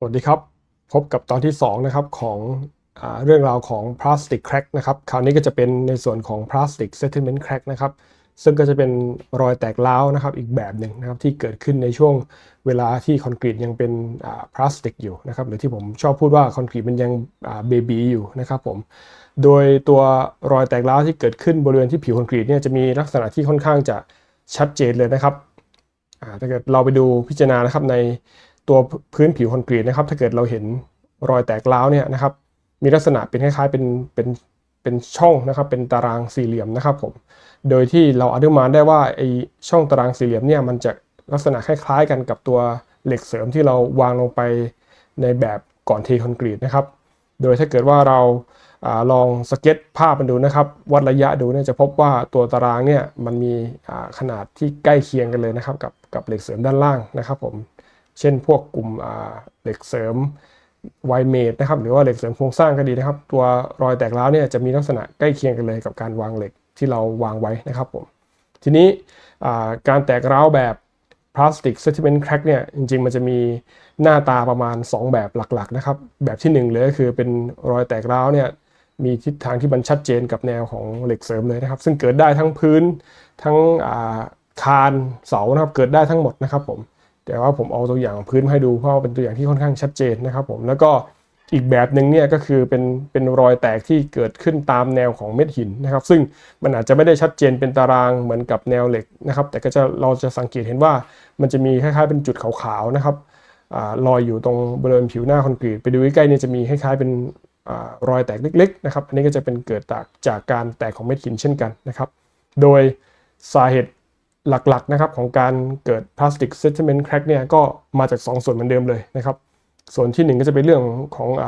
สวัสดีครับ พบกับตอนที่ 2 นะครับของอเรื่องราวของ plastic crack นะครับ คราวนี้ก็จะเป็นในส่วนของ plastic settlement crack นะครับ ซึ่งก็จะเป็นรอยแตกร้านะครับอีกแบบหนึ่งนะครับที่เกิดขึ้นในช่วงเวลาที่คอนกรีตยังเป็นพลาสติกอยู่นะครับ หรือที่ผมชอบพูดว่าคอนกรีตมันยังเบบีอยู่นะครับผม โดยตัวรอยแตกร้าที่เกิดขึ้นบริเวณที่ผิวคอนกรีตเนี่ยจะมีลักษณะที่ค่อนข้างจะชัดเจนเลยนะครับถ้าเกิดเราไปดูพิจารณานะครับใน ตัวพื้นผิวคอนกรีตนะครับ ถ้าเกิดเราเห็นรอยแตกร้าวเนี่ยนะครับ มีลักษณะเป็นคล้ายๆ เป็นเป็นเป็นช่องนะครับ เป็นตารางสี่เหลี่ยมนะครับผม โดยที่เราอนุมานได้ว่าไอช่องตารางสี่เหลี่ยมเนี่ยมันจะลักษณะคล้าย ๆ กันกับตัวเหล็กเสริมที่เราวางลงไปในแบบก่อนเทคอนกรีตนะครับ โดยถ้าเกิดว่าเราอาลองสเก็ตภาพมันดูนะครับ วัดระยะดูเนี่ยจะพบว่าตัวตารางเนี่ยมันมีขนาดที่ใกล้เคียงกันเลยนะครับ กับกับเหล็กเสริมด้านล่างนะครับผม เช่นพวกกลุ่มเหล็กเสริมไวเมดนะครับหรือว่าเหล็กเสริมโครงสร้างก็ดีนะครับ ตัวรอยแตกร้าวเนี่ยจะมีลักษณะใกล้เคียงกันเลยกับการวางเหล็กที่เราวางไว้นะครับผมทีนี้การแตกร้าวแบบพลาสติกเซ t ิเมนต์แครกเนี่ยจริงๆ มันจะมีหน้าตาประมาณ 2 แบบหลักๆนะครับแบบที่ 1 เลยก็คือเป็นรอยแตกร้าวเนี่ยมีทิศทางที่มันชัดเจนกับแนวของเหล็กเสริมเลยนะครับ ซึ่งเกิดได้ทั้งพื้นทั้งคานเสานะครับเกิดได้ทั้งหมดนะครับผม แต่ว่าผมเอาตัวอย่างพื้นให้ดูเพราะว่าเป็นตัวอย่างที่ค่อนข้างชัดเจนนะครับผมแล้วก็อีกแบบหนึ่งเนี่ยก็คือเป็นเป็นรอยแตกที่เกิดขึ้นตามแนวของเม็ดหินนะครับ ซึ่งมันอาจจะไม่ได้ชัดเจนเป็นตารางเหมือนกับแนวเหล็กนะครับ แต่ก็จะเราจะสังเกตเห็นว่ามันจะมีคล้ายๆเป็นจุดขาวๆนะครับอลอยอยู่ตรงบริเวณผิวหน้าคอนกรีตไปดูใกล้ๆเนี่ยจะมีคล้ายๆเป็นอรอยแตกเล็กๆนะครับ อันนี้ก็จะเป็นเกิดจากจากการแตกของเม็ดหินเช่นกันนะครับ โดยสาเหตุ หลักๆนะครับของการเกิดพลาสติกเซ t ิเมนต์แครกเนี่ยก็มาจาก 2 ส่วนเหมือนเดิมเลยนะครับ ส่วนที่ 1 ก็จะเป็นเรื่องของอ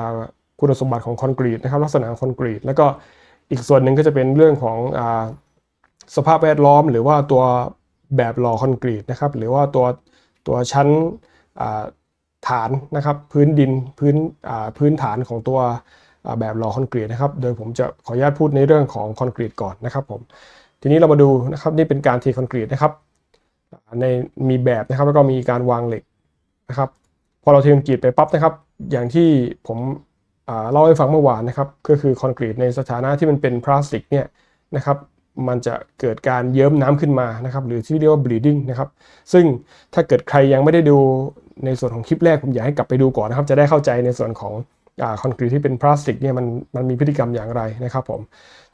คุณสมบัติของคอนกรีตนะครับลักษณะคอนกรีต แล้วก็อีกส่วนหนึ่งก็จะเป็นเรื่องของอสภาพแวดล้อม หรือว่าตัวแบบหล่อคอนกรีตนะครับหรือว่าตัวตัวชั้นฐานนะครับพื้นดินพื้นพื้นฐานของตัวแบบหล่อคอนกรีตนะครับ โดยผมจะขออนุญาตพูดในเรื่องของคอนกรีตก่อนนะครับผม ทีนี้เรามาดูนะครับนี่เป็นการเทคอนกรีตนะครับ ในมีแบบนะครับแล้วก็มีการวางเหล็กนะครับ พอเราเทคอนกรีตไปปั๊บนะครับ อย่างที่ผมเล่าให้ฟังเมื่อวานนะครับ ก็คือคอนกรีตในสถานะที่มันเป็นพลาสติกเนี่ยนะครับมันจะเกิดการเยิ้มน้ำขึ้นมานะครับ หรือที่เรียกว่า bleeding นะครับ ซึ่งถ้าเกิดใครยังไม่ได้ดูในส่วนของคลิปแรกผมอยากให้กลับไปดูก่อนนะครับ จะได้เข้าใจในส่วนของคอนกรีตที่เป็นพลาสติกเนี่ยมันมันมีพฤติกรรมอย่างไรนะครับผม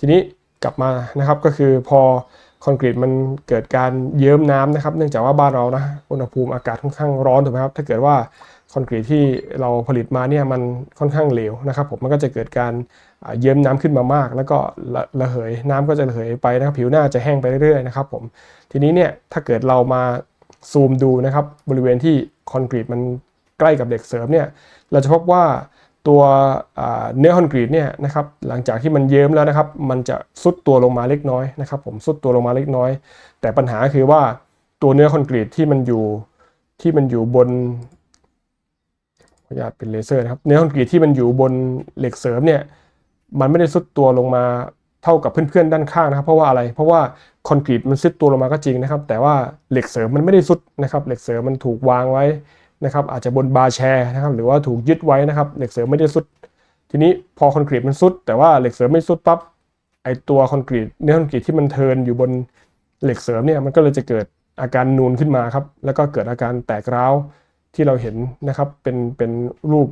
ทีนี้ กลับมานะครับก็คือพอคอนกรีตมันเกิดการเยิ้มน้ำนะครับ เนื่องจากว่าบ้านเรานะอุณหภูมิอากาศค่อนข้างร้อนถูกไหมครับถ้าเกิดว่าคอนกรีตที่เราผลิตมาเนี่ยมันค่อนข้างเหลวนะครับผมมันก็จะเกิดการเยิ้มน้ำขึ้นมามาก แล้วก็ระเหยน้ำก็จะระเหยไปนะครับผิวหน้าจะแห้งไปเรื่อยๆนะครับผมทีนี้เนี่ยถ้าเกิดเรามาซูมดูนะครับบริเวณที่คอนกรีตมันใกล้กับเหล็กเสริมเนี่ยเราจะพบว่า ตัวเนื้อคอนกรีตเนี่ยนะครับหลังจากที่มันเยิ้มแล้วนะครับ มันจะซุดตัวลงมาเล็กน้อยนะครับ ผมซุดตัวลงมาเล็กน้อย แต่ปัญหาคือว่าตัวเนื้อคอนกรีตที่มันอยู่ที่มันอยู่บนขออนุญาตเป็นเลเซอร์นะครับเนื้อคอนกรีตที่มันอยู่บนเหล็กเสริมเนี่ยมันไม่ได้ซุดตัวลงมาเท่ากับเพื่อนๆด้านข้างนะครับ เพราะว่าอะไรเพราะว่าคอนกรีตมันซุดตัวลงมาก็จริงนะครับ แต่ว่าเหล็กเสริมมันไม่ได้ซุดนะครับ เหล็กเสริมมันถูกวางไว้ นะครับอาจจะบนบาร์แชร์นะครับหรือว่าถูกยึดไว้นะครับเหล็กเสริมไม่ได้สุด ทีนี้พอคอนกรีตมันสุด แต่ว่าเหล็กเสริมไม่สุดปั๊บไอตัวคอนกรีตเนื้อคอนกรีตที่มันเทินอยู่บนเหล็กเสริมเนี่ยมันก็เลยจะเกิดอาการนูนขึ้นมาครับแล้วก็เกิดอาการแตกร้าวที่เราเห็นนะครับเป็นเป็นรูป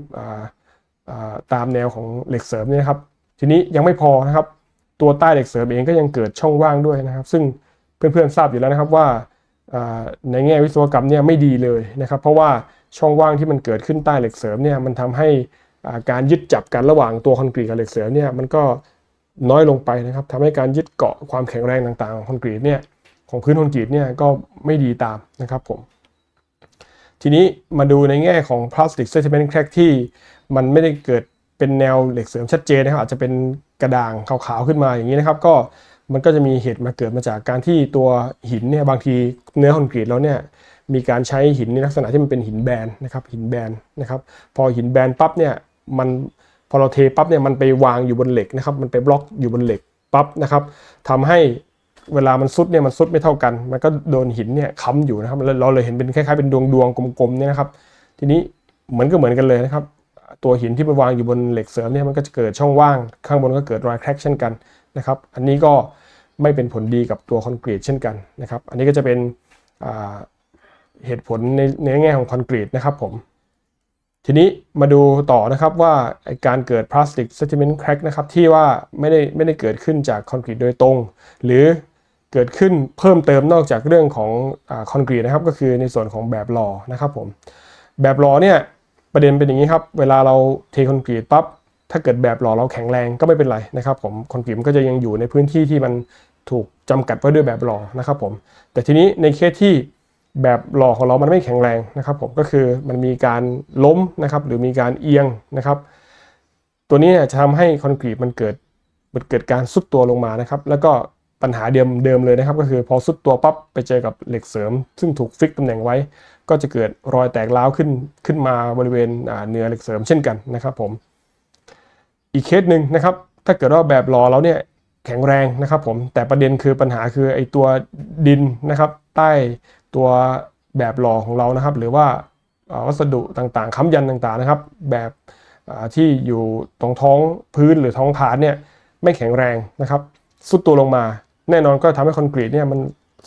ตามแนวของเหล็กเสริมเนี่ยครับทีนี้ยังไม่พอนะครับตัวใต้เหล็กเสริมเองก็ยังเกิดช่องว่างด้วยนะครับ ซึ่งเพื่อนๆทราบอยู่แล้วนะครับว่า ในแง่วิศวกรรมเนี่ยไม่ดีเลยนะครับ เพราะว่าช่องว่างที่มันเกิดขึ้นใต้เหล็กเสริมเนี่ยมันทำให้การยึดจับกันระหว่างตัวคอนกรีตกับเหล็กเสริมเนี่ยมันก็น้อยลงไปนะครับทำให้การยึดเกาะความแข็งแรงต่างๆของคอนกรีตเนี่ยของพื้นคอนกรีตเนี่ยก็ไม่ดีตามนะครับผมทีนี้มาดูในแง่ของพลาสติกเซ t ิเมนต์แครกที่มันไม่ได้เกิดเป็นแนวเหล็กเสริมชัดเจนนะครับอาจจะเป็นกระด่างขาวๆขึ้นมาอย่างนี้นะครับ ก็ มันก็จะมีเหตุมาเกิดมาจากการที่ตัวหินเนี่ยบางทีเนื้อคอนกรีตแล้วเนี่ยมีการใช้หินในลักษณะที่มันเป็นหินแบนนะครับหินแบนนะครับพอหินแบนปั๊บเนี่ยมันพอเราเทปั๊บเนี่ยมันไปวางอยู่บนเหล็กนะครับมันไปบล็อกอยู่บนเหล็กปั๊บนะครับทำให้เวลามันซุดเนี่ยมันซุดไม่เท่ากัน มันก็โดนหินเนี่ยค้ำอยู่นะครับเราเลยเห็นเป็นคล้ายๆเป็นดวงดวงกลมๆเนี่ยนะครับ ทีนี้เหมือนก็เหมือนกันเลยนะครับ ตัวหินที่มันวางอยู่บนเหล็กเสริมเนี่ยมันก็จะเกิดช่องว่าง ข้างบนก็เกิดรอยแครกเช่นกัน นะครับ อันนี้ก็ไม่เป็นผลดีกับตัวคอนกรีตเช่นกันนะครับ อันนี้ก็จะเป็นเหตุผลในในแง่ของคอนกรีตนะครับผม ทีนี้มาดูต่อนะครับว่าการเกิดพลาสติกเซ t ิเมนต์แครกนะครับที่ว่าไม่ได้ไม่ได้เกิดขึ้นจากคอนกรีตโดยตรง หรือเกิดขึ้นเพิ่มเติมนอกจากเรื่องของคอนกรีตนะครับก็คือในส่วนของแบบหล่อนะครับผมแบบหล่อเนี่ยประเด็นเป็นอย่างนี้ครับ เวลาเราเทคอนกรีตปั๊บ ถ้าเกิดแบบหล่อเราแข็งแรงก็ไม่เป็นไรนะครับผมคอนกรีตก็จะยังอยู่ในพื้นที่ที่มันถูกจำกัดไว้ด้วยแบบหล่อนะครับผมแต่ทีนี้ในเคสที่แบบหล่อของเรามันไม่แข็งแรงนะครับผมก็คือมันมีการล้มนะครับหรือมีการเอียงนะครับ ตัวนี้เนี่ยจะทำให้คอนกรีตมันเกิดมันเกิดการซุดตัวลงมานะครับ แล้วก็ปัญหาเดิมเดิมเลยนะครับ ก็คือพอซุดตัวปั๊บไปเจอกับเหล็กเสริม ซึ่งถูกฟิกตำแหน่งไว้ ก็จะเกิดรอยแตกร้าวขึ้นขึ้นมาบริเวณเนื้อเหล็กเสริมเช่นกันนะครับผม อีกเคสหนึ่งนะครับถ้าเกิดว่าแบบรอเราเนี่ยแข็งแรงนะครับผมแต่ประเด็นคือปัญหาคือไอตัวดินนะครับ ใต้ตัวแบบหล่อของเรานะครับ หรือว่าวัสดุต่างๆค้ำยันต่างๆนะครับ แบบที่อยู่ตรงท้องพื้นหรือท้องฐานเนี่ยไม่แข็งแรงนะครับสุดตัวลงมา แน่นอนก็ทำให้คอนกรีตเนี่ยมัน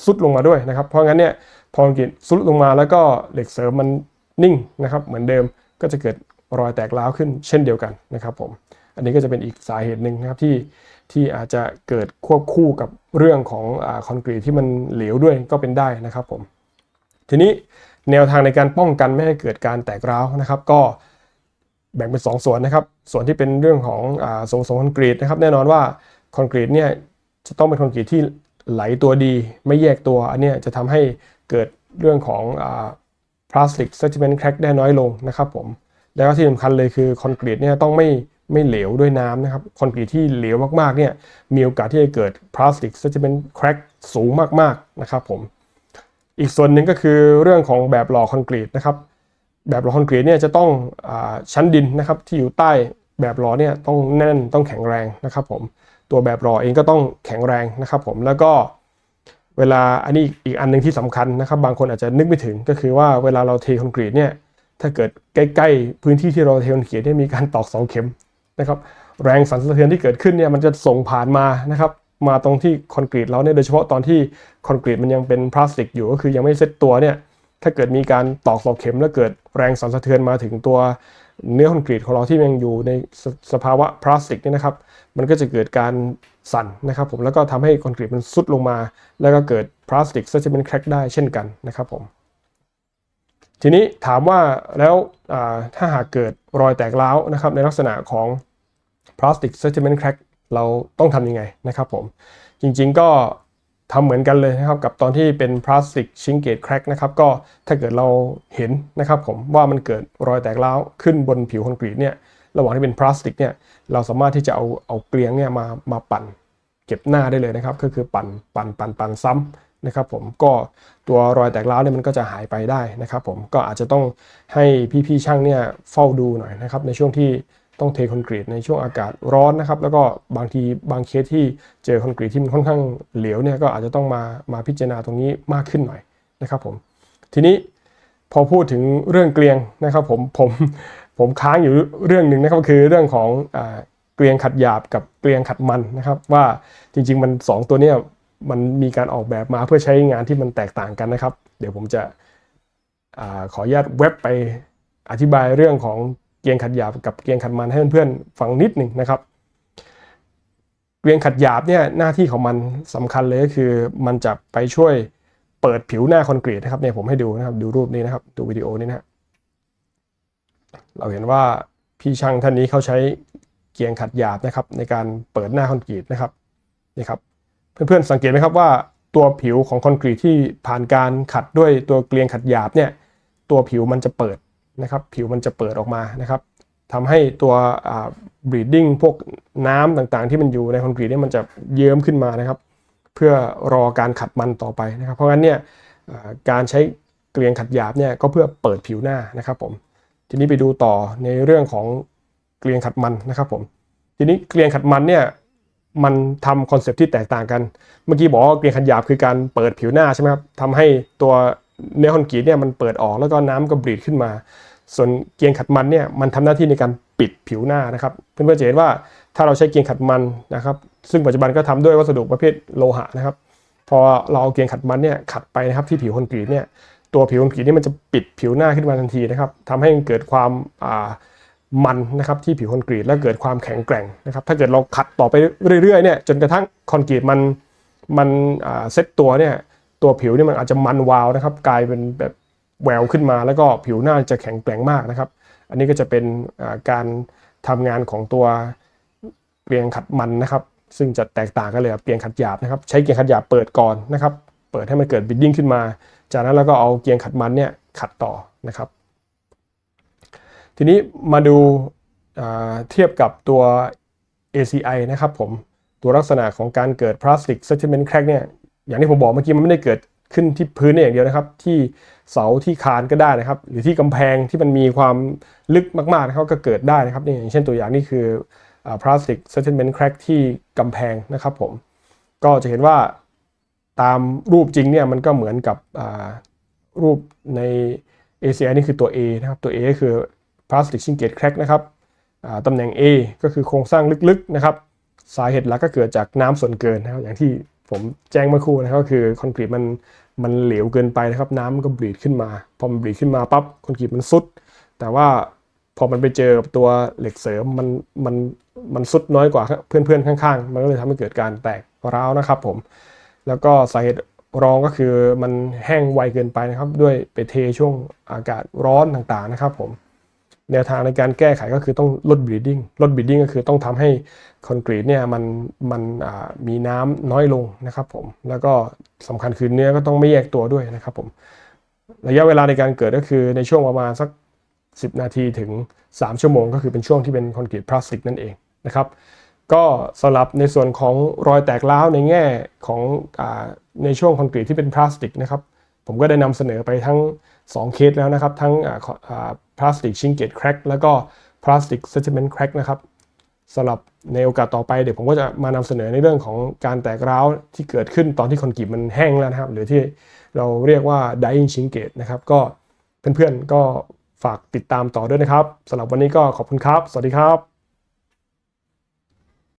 สุดลงมาด้วยนะครับ เพราะงั้นเนี่ยพอคอนกรีตสุดลงมาแล้วก็เหล็กเสริมมันนิ่งนะครับ เหมือนเดิมก็จะเกิดรอยแตกร้าวขึ้นเช่นเดียวกันนะครับผม อันนี้ก็จะเป็นอีกสาเหตุหนึ่งนะครับที่ที่อาจจะเกิดควบคู่กับเรื่องของอคอนกรีตที่มันเหลวด้วยก็เป็นได้นะครับผมทีนี้แนวทางในการป้องกันไม่ให้เกิดการแตกร้าวนะครับ ก็แบ่งเป็น 2 ส่วนนะครับ ส่วนที่เป็นเรื่องของอาทรงทรงคอนกรีตนะครับแน่นอนว่าคอนกรีตเนี่ยจะต้องเป็นคอนกรีตที่ไหลตัวดี ไม่แยกตัวอันนี้จะทำให้เกิดเรื่องของพลาสติกเซ t ิเมนต์แครกได้น้อยลงนะครับผมแล้วที่สำคัญเลยคือคอนกรีตเนี่ยต้องไม่ ไม่เหลวด้วยน้ำนะครับคอนกรีตที่เหลวมากๆเนี่ยมีโอกาสที่จะเกิดพลาสติกเซ t ิเมนแครกสูงมากๆนะครับผมอีกส่วนหนึ่งก็คือเรื่องของแบบหล่อคอนกรีตนะครับแบบหล่อคอนกรีตเนี่ยจะต้องอชั้นดินนะครับที่อยู่ใต้แบบหล่อเนี่ยต้องแน่นต้องแข็งแรงนะครับผมตัวแบบหล่อเองก็ต้องแข็งแรงนะครับผมแล้วก็เวลาอันนี้อีกอันหนึงที่สำคัญนะครับบางคนอาจจะนึกไม่ถึงก็คือว่าเวลาเราเทคอนกรีตเนี่ยถ้าเกิดใกล้ๆพื้นที่ที่เราเทคอนกรีตเนี่ยมีการตอกเสาเข็ม นะครับแรงสั่นสะเทือนที่เกิดขึ้นเนี่ยมันจะส่งผ่านมานะครับมาตรงที่คอนกรีตเราเนี่ยโดยเฉพาะตอนที่คอนกรีตมันยังเป็นพลาสติกอยู่ก็คือยังไม่เซ็ตตัวเนี่ยถ้าเกิดมีการตอกเสาเข็มแล้วเกิดแรงสั่นสะเทือนมาถึงตัวเนื้อคอนกรีตของเราที่ยังอยู่ในสสภาวะพลาสติกนี่นะครับ มันก็จะเกิดการสั่นนะครับผมแล้วก็ทำให้คอนกรีตมันซุดลงมา แล้วก็เกิดพลาสติกเซ t ิเมนแครกได้เช่นกันนะครับผมทีนี้ถามว่าแล้วถ้าหากเกิดรอยแตกร้าวนะครับในลักษณะของ พลาสติกเซ t ิเมนต์แครกเราต้องทำยังไงนะครับผม จริงๆก็ทำเหมือนกันเลยนะครับกับตอนที่เป็นพลาสติกชิงเกตแครกนะครับก็ถ้าเกิดเราเห็นนะครับผมว่ามันเกิดรอยแตกร้าวขึ้นบนผิวคอนกรีตเนี่ยระหว่างที่เป็นพลาสติกเนี่ยเราสามารถที่จะเอาเอาเกลียงเนี่ยมามาปั่นเก็บหน้าได้เลยนะครับ ก็คือปั่นปั่นปั่นปั่นซ้ำนะครับผมก็ตัวรอยแตกร้าวเนี่ยมันก็จะหายไปได้นะครับผมก็อาจจะต้องให้พี่ๆช่างเนี่ยเฝ้าดูหน่อยนะครับในช่วงที่ ต้องเทคอนกรีตในช่วงอากาศร้อนนะครับ แล้วก็บางทีบางเคสที่เจอคอนกรีตที่มันค่อนข้างเหลวเนี่ยก็อาจจะต้องมามาพิจารณาตรงนี้มากขึ้นหน่อยนะครับผมทีนี้พอพูดถึงเรื่องเกลียงนะครับผมผมผมค้างอยู่เรื่องหนึ่งนะครับคือเรื่องของอเกลียงขัดหยาบกับเกลียงขัดมันนะครับว่าจริง ๆ มัน 2 ตัวเนี้ยมันมีการออกแบบมาเพื่อใช้งานที่มันแตกต่างกันนะครับ เดี๋ยวผมจะอขออนุญาตเว็บไปอธิบายเรื่องของ เกลียงขัดหยาบกับเกลียงขัดมันให้เพื่อนๆฟังนิดหนึ่งนะครับ เกลียงขัดหยาบเนี่ยหน้าที่ของมันสำคัญเลยก็คือมันจะไปช่วยเปิดผิวหน้าคอนกรีตนะครับเนี่ยผมให้ดูนะครับดูรูปนี้นะครับดูวิดีโอนี้นะฮะเราเห็นว่าพี่ช่างท่านนี้เขาใช้เกียงขัดหยาบนะครับ ในการเปิดหน้าคอนกรีตนะครับนี่ครับเพื่อนๆสังเกตไหมครับว่าตัวผิวของคอนกรีตที่ผ่านการขัดด้วยตัวเกลียงขัดหยาบเนี่ยตัวผิวมันจะเปิด นะครับผิวมันจะเปิดออกมานะครับทำให้ตัวบรีดดิ้งพวกน้ำต่างๆ ที่มันอยู่ในคอนกรีตเนี่ยมันจะเยิ้มขึ้นมานะครับ เพื่อรอการขัดมันต่อไปนะครับ เพราะงั้นเนี่ยการใช้เกลียงขัดหยาบเนี่ยก็เพื่อเปิดผิวหน้านะครับผมทีนี้ไปดูต่อในเรื่องของเกลียงขัดมันนะครับผมทีนี้เกลียงขัดมันเนี่ยมันทำคอนเซปต์ที่แตกต่างกัน เมื่อกี้บอกว่าเกลียงขัดหยาบคือการเปิดผิวหน้าใช่ไหมครับทำให้ตัว เนื้อคอนกรีตเนี่ยมันเปิดออกแล้วก็น้ำก็บีดขึ้นมา ส่วนเกียงขัดมันเนี่ยมันทำหน้าที่ในการปิดผิวหน้านะครับ เพื่อนๆจะเห็นว่าถ้าเราใช้เกียงขัดมันนะครับ ซึ่งปัจจุบันก็ทำด้วยวัสดุประเภทโลหะนะครับ พอเราเอาเกียงขัดมันเนี่ยขัดไปนะครับที่ผิวคอนกรีตเนี่ยตัวผิวคอนกรีตนี่มันจะปิดผิวหน้าขึ้นมาทันทีนะครับทำให้เกิดความมันนะครับที่ผิวคอนกรีตและเกิดความแข็งแกร่งนะครับ ถ้าเกิดเราขัดต่อไปเรื่อยๆเนี่ยจนกระทั่งคอนกรีตมันมันเซ็ตตัวเนี่ย ตัวผิวนี่มันอาจจะมันวาวนะครับ กลายเป็นแบบแววขึ้นมาแล้วก็ผิวหน้าจะแข็งแกร่งมากนะครับ อันนี้ก็จะเป็นการทำงานของตัวเกลียงขัดมันนะครับ ซึ่งจะแตกต่างกันเลยกับเกลียงขัดหยาบนะครับ ใช้เกลียงขัดหยาบเปิดก่อนนะครับ เปิดให้มันเกิดบิดดิ้งขึ้นมา จากนั้นเราก็เอาเกลียงขัดมันเนี่ยขัดต่อนะครับ ทีนี้มาดูเทียบกับตัว ACI นะครับผมตัวลักษณะของการเกิดพลาสติก settlement crack เนี่ย อย่างที่ผมบอกเมื่อกี้มันไม่ได้เกิดขึ้นที่พื้นนี่อย่างเดียวนะครับ ที่เสาที่คานก็ได้นะครับ หรือที่กำแพงที่มันมีความลึกมากๆนะครับก็เกิดได้นะครับนี่อย่างเช่นตัวอย่างนี่คือพลาสติก settlement crack ที่กำแพงนะครับผมก็จะเห็นว่าตามรูปจริงเนี่ยมันก็เหมือนกับรูปใน ACI นี่คือตัว A นะครับตัว A ก็คือ plastic shinglet crack นะครับตำแหน่ง A ก็คือโครงสร้างลึกๆนะครับ สาเหตุหลักก็เกิดจากน้ำส่วนเกินนะครับอย่างที่ ผมแจ้งมื่อครู่นะครับก็คือคอนกรีตมันมันเหลวเกินไปนะครับ น้ำมันก็บีดขึ้นมา พอมันบีดขึ้นมาปั๊บคอนกรีตมันซุด แต่ว่าพอมันไปเจอกับตัวเหล็กเสริมมันมันมันซุดน้อยกว่าเพื่อนๆข้างๆ มันก็เลยทำให้เกิดการแตกร้าวนะครับผม แล้วก็สาเหตุรองก็คือมันแห้งไวเกินไปนะครับ ด้วยไปเทช่วงอากาศร้อนต่างๆนะครับผม แนวทางในการแก้ไขก็คือต้องลด bleeding ลด bleeding ก็คือต้องทำให้คอนกรีตเนี่ยมันมันมีน้ำน้อยลงนะครับผมแล้วก็สำคัญคือเนื้อก็ต้องไม่แยกตัวด้วยนะครับผมระยะเวลาในการเกิดก็คือในช่วงประมาณสัก 10 นาทีถึง 3 ชั่วโมง ก็คือเป็นช่วงที่เป็นคอนกรีตพลาสติกนั่นเองนะครับก็สำหรับในส่วนของรอยแตกร้าวในแง่ของอในช่วงคอนกรีตที่เป็นพลาสติกนะครับผมก็ได้นำเสนอไปทั้ง 2 เคสแล้วนะครับ ทั้งพลาสติกชิงเกตแครกแล้วก็พลาสติกเซ t เมนต์แครกนะครับสำหรับในโอกาสต่อไปเดี๋ยวผมก็จะมานำเสนอในเรื่องของการแตกร้าวที่เกิดขึ้นตอนที่คอนกรีตมันแห้งแล้วนะครับ หรือที่เราเรียกว่า dying shrinkage นะครับ ก็เพื่อนๆก็ฝากติดตามต่อด้วยนะครับสำหรับวันนี้ก็ขอบคุณครับ สวัสดีครับ